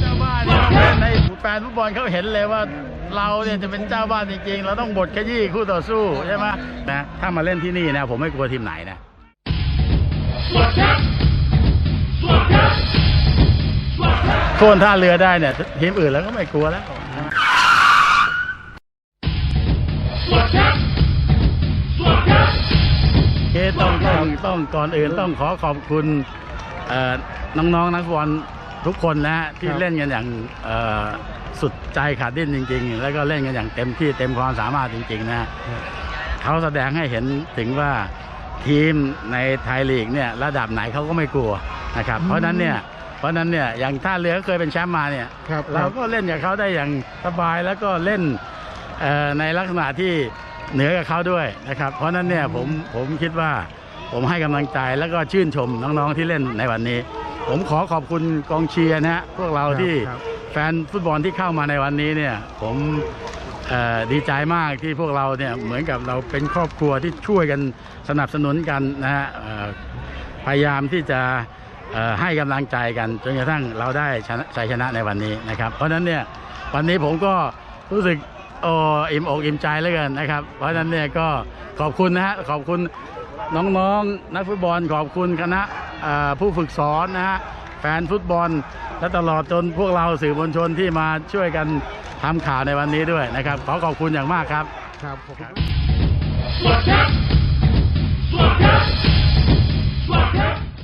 เจ้าบ้านเนี่ยในแฟนฟุตบอลเขาเห็นเลยว่าเราเนี่ยจะเป็นเจ้าบ้านจริงๆ เราต้องบดขยี้คู่ต่อสู้ใช่ไหมนะถ้ามาเล่นที่นี่นะ ผมไม่กลัวทีมไหนนะโค่นท่าเรือได้เนี่ยทีมอื่นแล้วก็ไม่กลัวแล้วเคต้องต้องต้องก่อนอื่นต้องขอขอบคุณ น้องๆนักฟุตบอลทุกคนนะฮะที่ครับเล่นกันอย่างเอ่อสุดใจขาดดิ้นจริง ๆ แล้วก็เล่นกันอย่างเต็มที่เต็มความสามารถจริง ๆนะฮะเขาแสดงให้เห็นถึงว่าทีมในไทยลีกเนี่ยระดับไหนเขาก็ไม่กลัวนะครับเพราะฉะนั้นเนี่ยเพราะฉะนั้นเนี่ยอย่างท่าเรือก็เคยเป็นแชมป์มาเนี่ยครับเราก็เล่นกับเขาได้อย่างสบายแล้วก็เล่นเอ่อในลักษณะที่เหนือกับเขาด้วยนะครับ เพราะฉะนั้นเนี่ยผมผมคิดว่า ผมให้กำลังใจแล้วก็ชื่นชมน้องๆที่เล่นในวันนี้ ผมขอขอบคุณกองเชียร์นะฮะพวกเราที่ครับแฟนฟุตบอลที่เข้ามาในวันนี้เนี่ยผมเอ่อดีใจมากที่พวกเราเนี่ยเหมือนกับเราเป็นครอบครัวที่ช่วยกันสนับสนุนกันนะฮะเอ่อพยายามที่จะเอ่อให้กำลังใจกันจนกระทั่งเราได้ชนะชัยชนะในวันนี้นะครับ เพราะฉะนั้นเนี่ยวันนี้ผมก็รู้สึกโอ้อิ่มอกอิ่มใจเหลือเกินนะครับ เพราะฉะนั้นเนี่ยก็ขอบคุณนะฮะขอบคุณ น้องๆนักฟุตบอลขอบคุณคณะผู้ฝึกสอนนะฮะแฟนฟุตบอล และตลอดจนพวกเราสื่อมวลชนที่มาช่วยกันทำข่าวในวันนี้ด้วยนะครับ ขอขอบคุณอย่างมากครับ ครับขอบคุณ